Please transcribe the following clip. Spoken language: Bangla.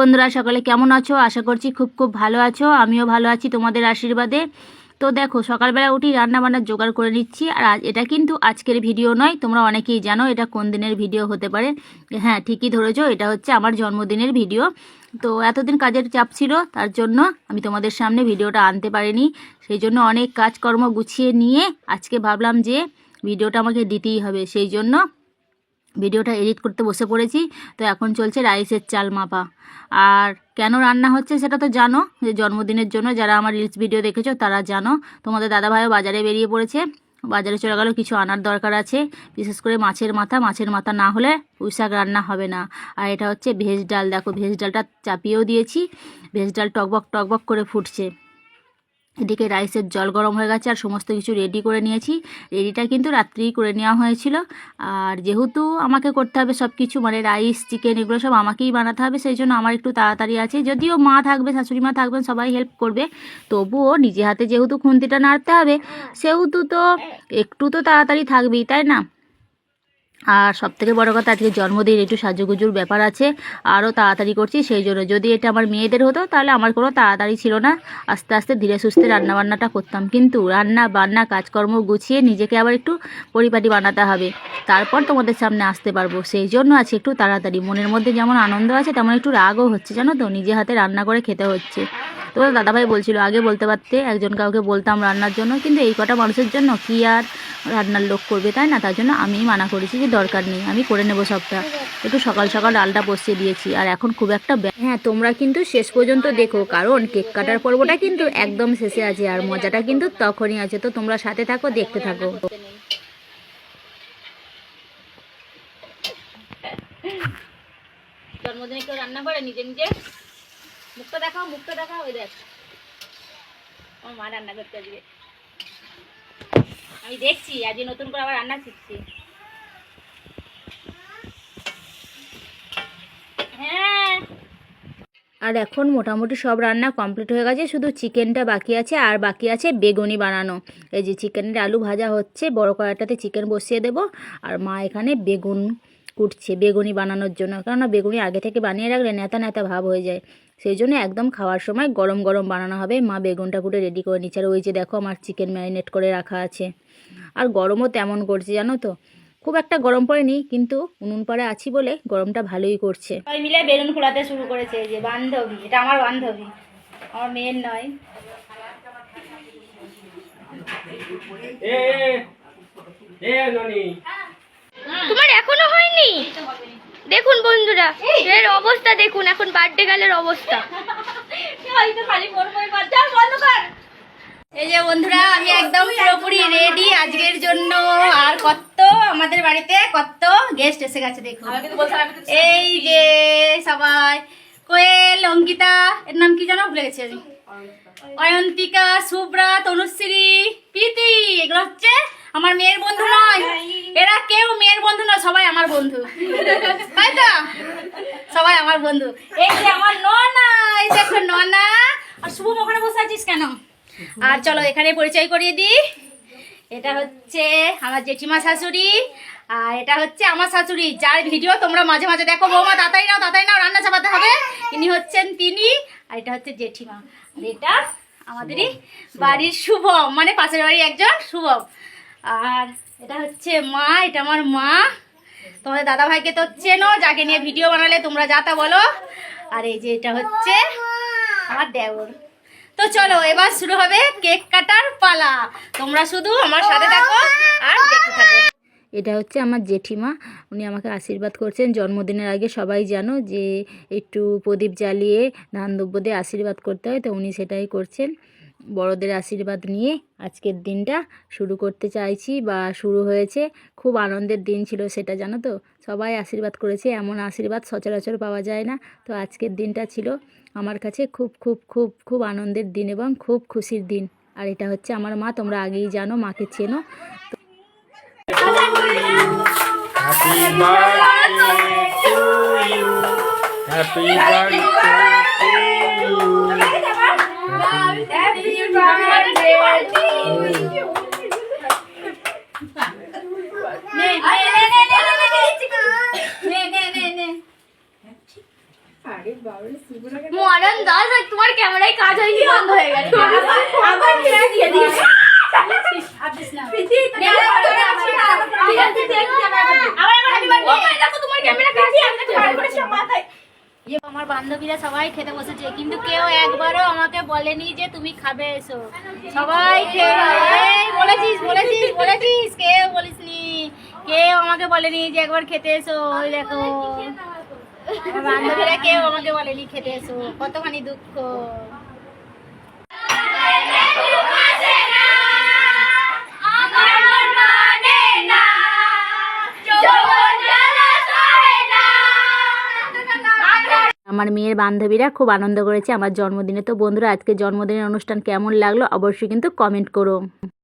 বন্ধুরা, সকলে কেমন আছো? আশা করছি খুব খুব ভালো আছো। আমিও ভালো আছি তোমাদের আশীর্বাদে। তো দেখো, সকালবেলা উঠি রান্না বান্নার জোগাড় করে নিচ্ছি। আর এটা কিন্তু আজকের ভিডিও নয়, তোমরা অনেকেই জানো এটা কোন দিনের ভিডিও হতে পারে। হ্যাঁ ঠিকই ধরেছো, এটা হচ্ছে আমার জন্মদিনের ভিডিও। তো এতদিন কাজের চাপ ছিল, তার জন্য আমি তোমাদের সামনে ভিডিওটা আনতে পারিনি। সেই জন্য অনেক কাজকর্ম গুছিয়ে নিয়ে আজকে ভাবলাম যে ভিডিওটা আমাকে দিতেই হবে, সেই জন্য ভিডিওটা এডিট করতে বসে পড়েছি, তো এখন চলছে রাইসের চাল মাপা। আর কেন রান্না হচ্ছে সেটা তো জানো, যে জন্মদিনের জন্য যারা আমার রিলস ভিডিও দেখেছ তারা জানো। তোমাদের দাদাভাইও বাজারে বেরিয়ে পড়েছে, বাজারে চলে গেল, কিছু আনার দরকার আছে। বিশেষ করে মাছের মাথা মাছের মাথা না হলে পুঁই শাক রান্না হবে না। আর এটা হচ্ছে ভেজ ডাল, দেখো ভেজ ডালটা চাপিয়েও দিয়েছি, ভেজ ডাল টকবক টকবক করে ফুটছে। এদিকে রাইসের জল গরম হয়ে গেছে আর সমস্ত কিছু রেডি করে নিয়েছি। রেডিটা কিন্তু রাত্রেই করে নেওয়া হয়েছিল। আর যেহেতু আমাকে করতে হবে সব কিছু মানে রাইস চিকেন এগুলো সব আমাকেই বানাতে হবে, সেই জন্য আমার একটু তাড়াতাড়ি আছে। যদিও মা থাকবে, শাশুড়ি মা থাকবেন, সবাই হেল্প করবে। তবুও নিজে হাতে যেহেতু খুন্তিটা নাড়তে হবে, সেহেতু তো একটু তো তাড়াতাড়ি থাকবেই, তাই না? আর সব থেকে বড়ো কথা, আজকে জন্মদিন, একটু সাজুগুজুর ব্যাপার আছে, আরও তাড়াতাড়ি করছি, সেই জন্য যদি এটা আমার মেয়েদের হতো, তাহলে আমার কোনো তাড়াতাড়ি ছিল না। আস্তে আস্তে ধীরে সুস্থে রান্নাবান্নাটা করতাম। কিন্তু রান্না বান্না, কাজকর্ম গুছিয়ে নিজেকে আবার একটু পরিপাটি বানাতে হবে। তারপর তোমাদের সামনে আসতে পারব। সেই জন্য আছে একটু তাড়াতাড়ি। মনের মধ্যে যেমন আনন্দ আছে, তেমন একটু রাগও হচ্ছে, জানো তো? নিজে হাতে রান্না করে খেতে হচ্ছে। তোমার দাদাভাই বলছিল, আগে বলতে পারতে, একজন কাউকে বলতাম রান্নার জন্য, কিন্তু এই কটা মানুষের জন্য কি আর রান্নার লোক করবে, তাই না? তার জন্য আমিই মানা করেছি যে দরকার নেই, আমি করে নেব সবটা। একটু সকাল সকাল ডালটা বসিয়ে দিয়েছি, আর এখন খুব একটা হ্যাঁ তোমরা কিন্তু শেষ পর্যন্ত দেখো, কারণ কেক কাটার পর্বটা কিন্তু একদম শেষে আছে, আর মজাটা কিন্তু তখনই আছে। তো তোমরা সাথে থাকো, দেখতে থাকো। জন্মদিনে কেউ রান্না করে? নিজে নিজে? মুখটা দেখাও মুখটা দেখাও ওই দেখ। আমার মা রান্না করতে আজকে আমি দেখছি, আজকে নতুন করে আবার রান্না শিখছি। হ্যাঁ। আর এখন মোটামুটি সব রান্না কমপ্লিট হয়ে গেছে, শুধু চিকেনটা বাকি আছে, আর বাকি আছে বেগুনি বানানো। এই যে চিকেনের আলু ভাজা হচ্ছে, বড় কড়াইটাতে চিকেন বসিয়ে দেব, আর মা এখানে বেগুন কুটছে, বেগুনি বানানোর জন্য। কেননা বেগুনি আগে থেকে বানিয়ে রাখলে নেতা নেতা ভাব হয়ে যায়। সেই জন্য একদম খাওয়ার সময় গরম গরম বানানো হবে। মা বেগুনটা কুটে রেডি করে নিচ্ছে। আর ওই যে দেখো আমার চিকেন ম্যারিনেট করে রাখা আছে। আর গরমও তেমন করছে জানো তো? খুব একটা গরম পড়েনি কিন্তু উনুন পাড়ে আছি বলে গরমটা ভালোই করছে। সবাই মিলে বেলুন ফোলাতে শুরু করেছে যে বান্ধবী। এটা আমার বান্ধবী। আমার মেয়ের নয়। এ এ ননি। তোমার এখনও হয়নি? দেখুন বন্ধুরা এর অবস্থা দেখুন এখন বার্থডে গালের অবস্থা। এই যে বন্ধুরা আমি একদম পুরোপুরি রেডি আজকের জন্য। আর কত আমাদের বাড়িতে কত গেস্ট এসে গেছে দেখুন। এই যে সবাই কোয়েল অঙ্কিতা এর নাম কি জানো? ভুলে গেছি আমি। অয়ন্তিকা। শুভ্রা তনুশ্রী প্রীতি এগুলো হচ্ছে আমার মেয়ের বন্ধু নয়। এরা কেউ মেয়ের বন্ধু নয় সবাই আমার বন্ধু। তাই তো? সবাই আমার বন্ধু। এই যে আমার ননা, এই দেখো ননা। আর শুভম, ওখানে বসে আছিস কেন? আর চলো, এখানে পরিচয় করিয়ে দিই। এটা হচ্ছে আমার জেঠিমা শাশুড়ি, আর এটা হচ্ছে আমার শাশুড়ি, যার ভিডিও তোমরা মাঝে মাঝে দেখো। বৌমা, তাতাই নাও তাতাই নাও, রান্না চাপাতে হবে। ইনি হচ্ছেন তিনি, আর এটা হচ্ছে জেঠিমা। এটা আমাদেরই বাড়ির শুভম মানে পাশের বাড়ির একজন শুভম। আর এটা হচ্ছে মা, এটা আমার মা। তোমাদের দাদা ভাইকে তো চেনো, যাকে নিয়ে ভিডিও বানালে তোমরা যা তা বলো। আর এই যে এটা হচ্ছে আমার দেওর। তো চলো, এবার শুরু হবে কেক কাটার পালা। তোমরা শুধু আমার সাথে থাকো আর এটা হচ্ছে আমার জেঠিমা, উনি আমাকে আশীর্বাদ করছেন। জন্মদিনের আগে সবাই জানো যে একটু প্রদীপ জ্বালিয়ে ধান দ্রব্য দিয়ে আশীর্বাদ করতে হয়, তো উনি সেটাই করছেন। বড়দের আশীর্বাদ নিয়ে আজকের দিনটা শুরু করতে চাইছি বা শুরু হয়েছে। খুব আনন্দের দিন ছিল সেটা, জানো তো? সবাই আশীর্বাদ করেছে, এমন আশীর্বাদ সচরাচর পাওয়া যায় না। তো আজকের দিনটা ছিল আমার কাছে খুব খুব খুব খুব আনন্দের দিন এবং খুব খুশির দিন। আর এটা হচ্ছে আমার মা, তোমরা আগেই জানো, মাকে চেনো। Happy birthday to you happy birthday Das তোমার ক্যামেরায় কাজ হয়নি বন্ধ হয়ে ইয়ে, আমার বান্ধবীরা সবাই খেতে বসেছে কিন্তু কেউ একবারও আমাকে বলেনি যে তুমি খাবে এসো। সবাই বলেছিস বলেছিস বলেছিস কেউ বলিসনি। কেউ আমাকে বলেনি যে একবার খেতে এসো দেখো। বান্ধবীরা কেউ আমাকে কতখানি দুঃখ। আমার মেয়ের বান্ধবীরা খুব আনন্দ করেছে, আমার জন্মদিনে। তো বন্ধুরা, আজকে জন্মদিনের অনুষ্ঠান কেমন লাগল অবশ্যই কিন্তু কমেন্ট করো।